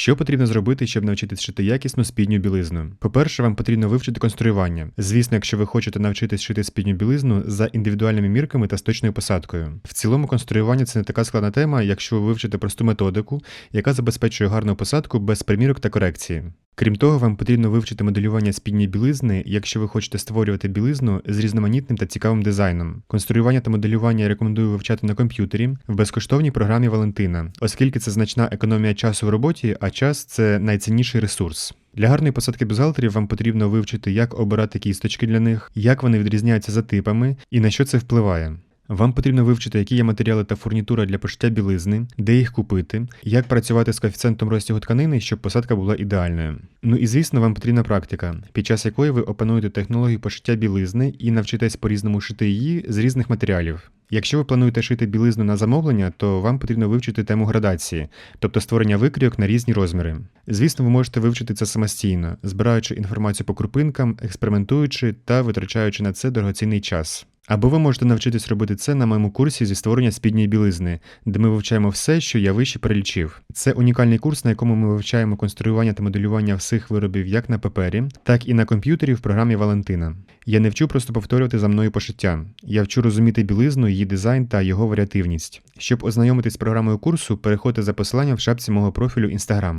Що потрібно зробити, щоб навчитись шити якісну спідню білизну? По-перше, вам потрібно вивчити конструювання. Звісно, якщо ви хочете навчитись шити спідню білизну за індивідуальними мірками та з точною посадкою. В цілому конструювання це не така складна тема, якщо ви вивчите просту методику, яка забезпечує гарну посадку без примірок та корекції. Крім того, вам потрібно вивчити моделювання спідньої білизни, якщо ви хочете створювати білизну з різноманітним та цікавим дизайном. Конструювання та моделювання я рекомендую вивчати на комп'ютері в безкоштовній програмі Валентина, оскільки це значна економія часу в роботі, а час це найцінніший ресурс. Для гарної посадки бюстгальтерів вам потрібно вивчити, як обирати кісточки для них, як вони відрізняються за типами і на що це впливає. Вам потрібно вивчити, які є матеріали та фурнітура для пошиття білизни, де їх купити, як працювати з коефіцієнтом розтягу тканини, щоб посадка була ідеальною. Ну і звісно, вам потрібна практика, під час якої ви опануєте технологію пошиття білизни і навчитесь по-різному шити її з різних матеріалів. Якщо ви плануєте шити білизну на замовлення, то вам потрібно вивчити тему градації, тобто створення викрійок на різні розміри. Звісно, ви можете вивчити це самостійно, збираючи інформацію по крупинкам, експериментуючи та витрачаючи на це дорогоцінний час. Або ви можете навчитись робити це на моєму курсі зі створення спідньої білизни, де ми вивчаємо все, що я вище перелічив. Це унікальний курс, на якому ми вивчаємо конструювання та моделювання всіх виробів як на папері, так і на комп'ютері в програмі Валентина. Я не вчу просто повторювати за мною пошиття. Я вчу розуміти білизну, її дизайн та його варіативність. Щоб ознайомитись з програмою курсу, переходьте за посиланням в шапці мого профілю Instagram.